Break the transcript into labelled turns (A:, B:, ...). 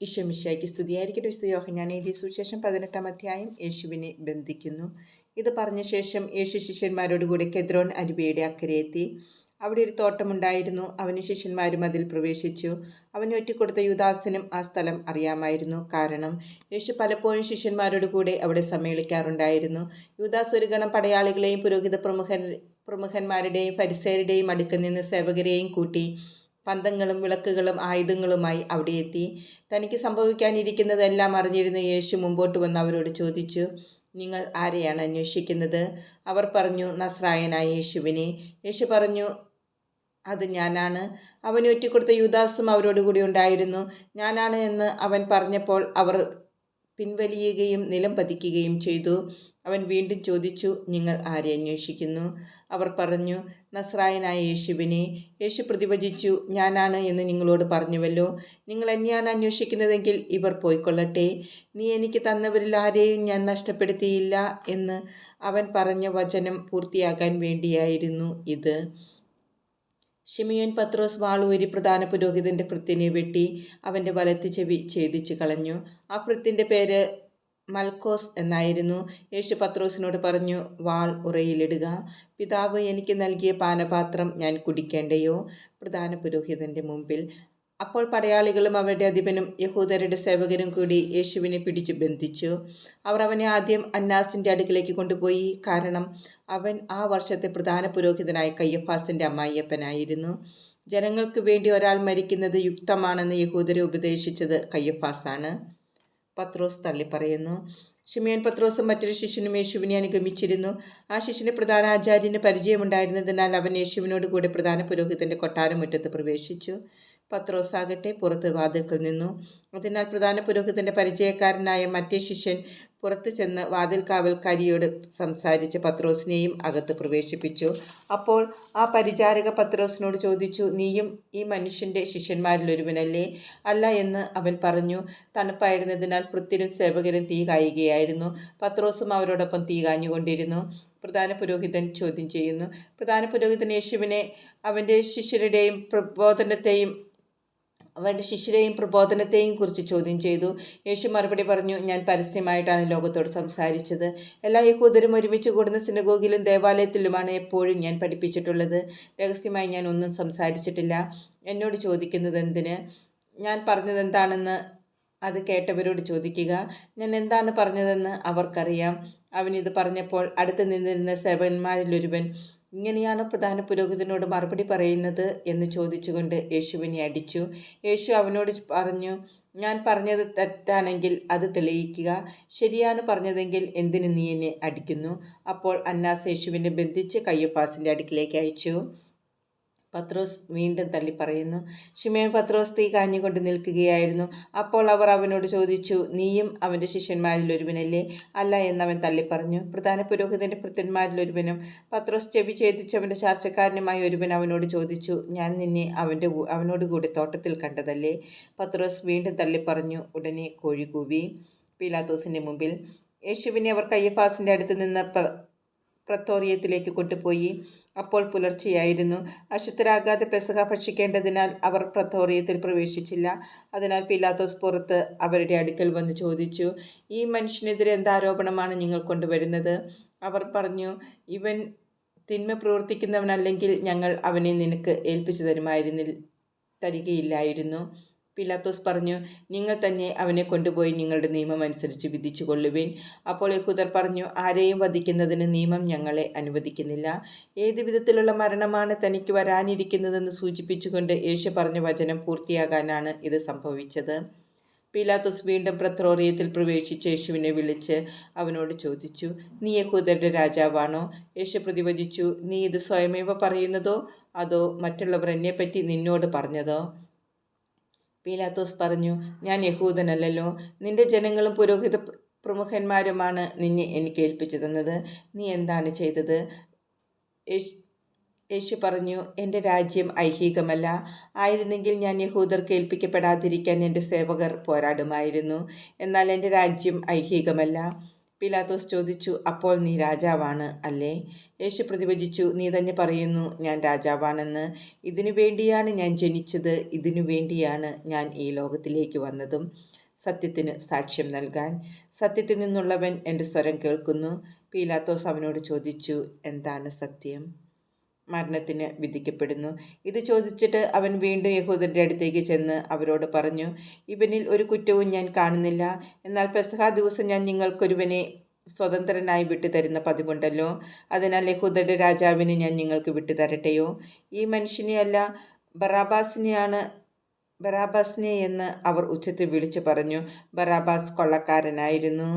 A: ഈശോമിശിയായ്ക്ക് സ്തുതിയായിരിക്കട്ടെ. വിശുദ്ധ യോഹന്നാൻ എഴുതിയ സുവിശേഷം പതിനെട്ടാം അധ്യായം യേശുവിനെ ബന്ധിക്കുന്നു. ഇത് പറഞ്ഞ ശേഷം യേശു ശിഷ്യന്മാരോട് കൂടി കെദ്രോൻ അരുവിയുടെ അക്കരെ എത്തി. അവിടെ ഒരു തോട്ടമുണ്ടായിരുന്നു. അവന് ശിഷ്യന്മാരും അതിൽ പ്രവേശിച്ചു. അവന് ഒറ്റിക്കൊടുത്ത യുദാസനും ആ സ്ഥലം അറിയാമായിരുന്നു. കാരണം യേശു പലപ്പോഴും ശിഷ്യന്മാരോട് കൂടെ അവിടെ സമ്മേളിക്കാറുണ്ടായിരുന്നു. യുദാസ് ഒരു ഗണം പടയാളികളെയും പുരോഹിത പ്രമുഖൻ പ്രമുഖന്മാരുടെയും പരിസരുടെയും അടുക്കൽ നിന്ന് സേവകരെയും കൂട്ടി പന്തങ്ങളും വിളക്കുകളും ആയുധങ്ങളുമായി അവിടെ എത്തി. തനിക്ക് സംഭവിക്കാനിരിക്കുന്നതെല്ലാം അറിഞ്ഞിരുന്ന യേശു മുമ്പോട്ട് വന്ന് അവരോട് ചോദിച്ചു നിങ്ങൾ ആരെയാണ് അന്വേഷിക്കുന്നത്? അവർ പറഞ്ഞു നസ്രായനായ യേശുവിനെ. യേശു പറഞ്ഞു അത് ഞാനാണ്. അവന് ഒറ്റിക്കൊടുത്ത യുദാസും അവരോട് കൂടി ഉണ്ടായിരുന്നു. ഞാനാണ് എന്ന് അവൻ പറഞ്ഞപ്പോൾ അവർ പിൻവലിയുകയും നിലം പതിക്കുകയും ചെയ്തു. അവൻ വീണ്ടും ചോദിച്ചു നിങ്ങൾ ആരെ അന്വേഷിക്കുന്നു? അവർ പറഞ്ഞു നസ്രായനായ യേശുവിനെ. യേശു പ്രതിഭജിച്ചു ഞാനാണ് എന്ന് നിങ്ങളോട് പറഞ്ഞുവല്ലോ. നിങ്ങൾ എന്നെയാണ് അന്വേഷിക്കുന്നതെങ്കിൽ ഇവർ പോയിക്കൊള്ളട്ടെ. നീ എനിക്ക് തന്നവരിൽ ആരെയും ഞാൻ നഷ്ടപ്പെടുത്തിയില്ല എന്ന് അവൻ പറഞ്ഞ വചനം പൂർത്തിയാക്കാൻ വേണ്ടിയായിരുന്നു ഇത്. ഷിമിയൻ പത്രോസ് വാളൂരി പ്രധാന പുരോഹിതന്റെ ഭൃത്തിനെ വെട്ടി അവന്റെ വലത്ത് ചെവി ഛേദിച്ചു കളഞ്ഞു. ആ ഭൃത്തിന്റെ പേര് മൽക്കോസ് എന്നായിരുന്നു. യേശു പത്രോസിനോട് പറഞ്ഞു വാൾ ഉറയിലിടുക. പിതാവ് എനിക്ക് നൽകിയ പാനപാത്രം ഞാൻ കുടിക്കേണ്ടയോ? പ്രധാന പുരോഹിതന്റെ മുമ്പിൽ. അപ്പോൾ പടയാളികളും അവരുടെ അധിപനും യഹൂദരുടെ സേവകരും കൂടി യേശുവിനെ പിടിച്ചു ബന്ധിച്ചു. അവർ അവനെ ആദ്യം അന്നാസിന്റെ അടുക്കിലേക്ക് കൊണ്ടുപോയി. കാരണം അവൻ ആ വർഷത്തെ പ്രധാന പുരോഹിതനായ കയ്യഫാസിന്റെ അമ്മായിയപ്പനായിരുന്നു. ജനങ്ങൾക്ക് വേണ്ടി ഒരാൾ മരിക്കുന്നത് യുക്തമാണെന്ന് യഹൂദരെ ഉപദേശിച്ചത് കയ്യഫാസാണ് പത്രോസ് തള്ളിപ്പറയുന്നു. ഷിമിയൻ പത്രോസും മറ്റൊരു ശിഷ്യനും യേശുവിനെ അനുഗമിച്ചിരുന്നു. ആ ശിഷ്യന് പ്രധാന ആചാര്യന് പരിചയമുണ്ടായിരുന്നതിനാൽ അവൻ യേശുവിനോട് കൂടെ പ്രധാന പുരോഹിതന്റെ കൊട്ടാരമുറ്റത്ത് പ്രവേശിച്ചു. പത്രോസാകട്ടെ പുറത്ത് വാതിൽക്കൽ നിന്നു. അതിനാൽ പ്രധാന പുരോഹിതന്റെ പരിചയക്കാരനായ മറ്റേ ശിഷ്യൻ പുറത്തു ചെന്ന് വാതിൽക്കാവൽക്കാരിയോട് സംസാരിച്ച് പത്രോസിനെയും അകത്ത് പ്രവേശിപ്പിച്ചു. അപ്പോൾ ആ പരിചാരക പത്രോസിനോട് ചോദിച്ചു നീയും ഈ മനുഷ്യന്റെ ശിഷ്യന്മാരിലൊരുവനല്ലേ? അല്ല എന്ന് അവൻ പറഞ്ഞു. തണുപ്പായിരുന്നതിനാൽ പൃഥ്വിനും സേവകരും തീ കായുകയായിരുന്നു. പത്രോസും അവരോടൊപ്പം തീ കാഞ്ഞുകൊണ്ടിരുന്നു. പ്രധാന പുരോഹിതൻ ചോദ്യം ചെയ്യുന്നു. പ്രധാന പുരോഹിതൻ യേശുവിനെ അവന്റെ ശിഷ്യരുടെയും പ്രബോധനത്തെയും അവന്റെ ശിഷ്യരെയും പ്രബോധനത്തെയും കുറിച്ച് ചോദ്യം ചെയ്തു. യേശു മറുപടി പറഞ്ഞു ഞാൻ പരസ്യമായിട്ടാണ് ലോകത്തോട് സംസാരിച്ചത്. എല്ലാ യഹൂദരും ഒരുമിച്ച് കൂടുന്ന സിനഗോഗിലും ദേവാലയത്തിലുമാണ് എപ്പോഴും ഞാൻ പഠിപ്പിച്ചിട്ടുള്ളത്. രഹസ്യമായി ഞാൻ ഒന്നും സംസാരിച്ചിട്ടില്ല. എന്നോട് ചോദിക്കുന്നത് എന്തിന്? ഞാൻ പറഞ്ഞത് എന്താണെന്ന് അത് കേട്ടവരോട് ചോദിക്കുക. ഞാൻ എന്താണ് പറഞ്ഞതെന്ന് അവർക്കറിയാം. അവനിത് പറഞ്ഞപ്പോൾ അടുത്ത് നിന്നിരുന്ന സേവന്മാരിലൊരുവൻ ഇങ്ങനെയാണ് പ്രധാന പുരോഹിതനോട് മറുപടി പറയുന്നത് എന്ന് ചോദിച്ചുകൊണ്ട് യേശുവിനെ അടിച്ചു. യേശു അവനോട് പറഞ്ഞു ഞാൻ പറഞ്ഞത് തെറ്റാണെങ്കിൽ അത് തെളിയിക്കുക. ശരിയാണ് പറഞ്ഞതെങ്കിൽ എന്തിന് നീ എന്നെ അടിക്കുന്നു? അപ്പോൾ അന്നാസ് യേശുവിനെ ബന്ധിച്ച് കയ്യപ്പാസിന്റെ അടുക്കിലേക്ക് അയച്ചു. പത്രോസ് വീണ്ടും തള്ളി പറയുന്നു ഷിമേൻ പത്രോസ് തീ കാഞ്ഞുകൊണ്ട് നിൽക്കുകയായിരുന്നു. അപ്പോൾ അവർ അവനോട് ചോദിച്ചു നീയും അവന്റെ ശിഷ്യന്മാരിൽ ഒരുവനല്ലേ അല്ല എന്നവൻ തള്ളിപ്പറഞ്ഞു. പ്രധാന പുരോഹിതന്റെ ഭൃത്യന്മാരിൽ ഒരുവനും പത്രോസ് ചെവി ഛേദിച്ചവന്റെ ചാർച്ചക്കാരനുമായ ഒരുവൻ അവനോട് ചോദിച്ചു ഞാൻ നിന്നെ അവന്റെ അവനോട് കൂടി തോട്ടത്തിൽ കണ്ടതല്ലേ? പത്രോസ് വീണ്ടും തള്ളി പറഞ്ഞു ഉടനെ കോഴി കൂവി. പീലാത്തോസിന്റെ മുമ്പിൽ യേശുവിനെ അവർ കയ്യപ്പാസിന്റെ അടുത്ത് നിന്ന് പ്രത്തോറിയത്തിലേക്ക് കൊണ്ടുപോയി. അപ്പോൾ പുലർച്ചെയായിരുന്നു. അശുദ്ധരാകാതെ പെസഹ ഭക്ഷിക്കേണ്ടതിനാൽ അവർ പ്രത്തോറിയത്തിൽ പ്രവേശിച്ചില്ല. അതിനാൽ പിലാത്തോസ് പുറത്ത് അവരുടെ അടുക്കൽ വന്ന് ചോദിച്ചു ഈ മനുഷ്യനെതിരെ എന്താരോപണമാണ് നിങ്ങൾ കൊണ്ടുവരുന്നത്? അവർ പറഞ്ഞു ഇവൻ തിന്മ പ്രവർത്തിക്കുന്നവനല്ലെങ്കിൽ ഞങ്ങൾ അവനെ നിനക്ക് ഏൽപ്പിച്ചു തരുമായിരുന്നില്ല തരികയില്ലായിരുന്നു. പിലാത്തോസ് പറഞ്ഞു നിങ്ങൾ തന്നെ അവനെ കൊണ്ടുപോയി നിങ്ങളുടെ നിയമം അനുസരിച്ച് വിധിച്ചു കൊള്ളുവിൻ അപ്പോൾ യഹൂദർ പറഞ്ഞു ആരെയും വധിക്കുന്നതിന് നിയമം ഞങ്ങളെ അനുവദിക്കുന്നില്ല. ഏത് വിധത്തിലുള്ള മരണമാണ് തനിക്ക് വരാനിരിക്കുന്നതെന്ന് സൂചിപ്പിച്ചുകൊണ്ട് യേശു പറഞ്ഞ വചനം പൂർത്തിയാകാനാണ് ഇത് സംഭവിച്ചത്. പീലാത്തോസ് വീണ്ടും പ്രത്രോറിയത്തിൽ പ്രവേശിച്ച് യേശുവിനെ വിളിച്ച് അവനോട് ചോദിച്ചു നീ യഹൂദരുടെ രാജാവാണോ? യേശു പ്രതിവചിച്ചു നീ ഇത് സ്വയമേവ പറയുന്നതോ? അതോ മറ്റുള്ളവർ എന്നെപ്പറ്റി നിന്നോട് പറഞ്ഞതോ? പീലാത്തോസ് പറഞ്ഞു ഞാൻ യഹൂദനല്ലല്ലോ. നിന്റെ ജനങ്ങളും പുരോഹിത പ്രമുഖന്മാരുമാണ് നിന്നെ എനിക്ക് ഏൽപ്പിച്ചു തന്നത് നീ എന്താണ് ചെയ്തത്? യേശു പറഞ്ഞു എന്റെ രാജ്യം ഐഹികമല്ല. ആയിരുന്നെങ്കിൽ ഞാൻ യഹൂദർക്ക് ഏൽപ്പിക്കപ്പെടാതിരിക്കാൻ എന്റെ സേവകർ പോരാടുമായിരുന്നു. എന്നാൽ എന്റെ രാജ്യം ഐഹികമല്ല. പിലാത്തോസ് ചോദിച്ചു അപ്പോൾ നീ രാജാവാണ് അല്ലേ? യേശു പ്രതിഭജിച്ചു നീ തന്നെ പറയുന്നു ഞാൻ രാജാവാണെന്ന്. ഇതിനു വേണ്ടിയാണ് ഞാൻ ജനിച്ചത് ഇതിനു വേണ്ടിയാണ് ഞാൻ ഈ ലോകത്തിലേക്ക് വന്നതും. സത്യത്തിന് സാക്ഷ്യം നൽകാൻ. സത്യത്തിൽ നിന്നുള്ളവൻ എന്റെ സ്വരം കേൾക്കുന്നു. പീലാത്തോസ് അവനോട് ചോദിച്ചു എന്താണ് സത്യം? മരണത്തിന് വിധിക്കപ്പെടുന്നു. ഇത് ചോദിച്ചിട്ട് അവൻ വീണ്ടും യഹൂദരുടെ അടുത്തേക്ക് ചെന്ന് അവരോട് പറഞ്ഞു ഇവനിൽ ഒരു കുറ്റവും ഞാൻ കാണുന്നില്ല. എന്നാൽ പെസഹ ദിവസം ഞാൻ നിങ്ങൾക്കൊരുവനെ സ്വതന്ത്രനായി വിട്ടുതരുന്ന പതിവുണ്ടല്ലോ. അതിനാൽ യഹൂദരുടെ രാജാവിനെ ഞാൻ നിങ്ങൾക്ക് വിട്ടുതരട്ടെയോ? ഈ മനുഷ്യനെയല്ല ബറാബാസിനെയാണ് ബറാബാസിനെ എന്ന് അവർ ഉച്ചത്തിൽ വിളിച്ചു പറഞ്ഞു. ബറാബാസ് കൊള്ളക്കാരനായിരുന്നു.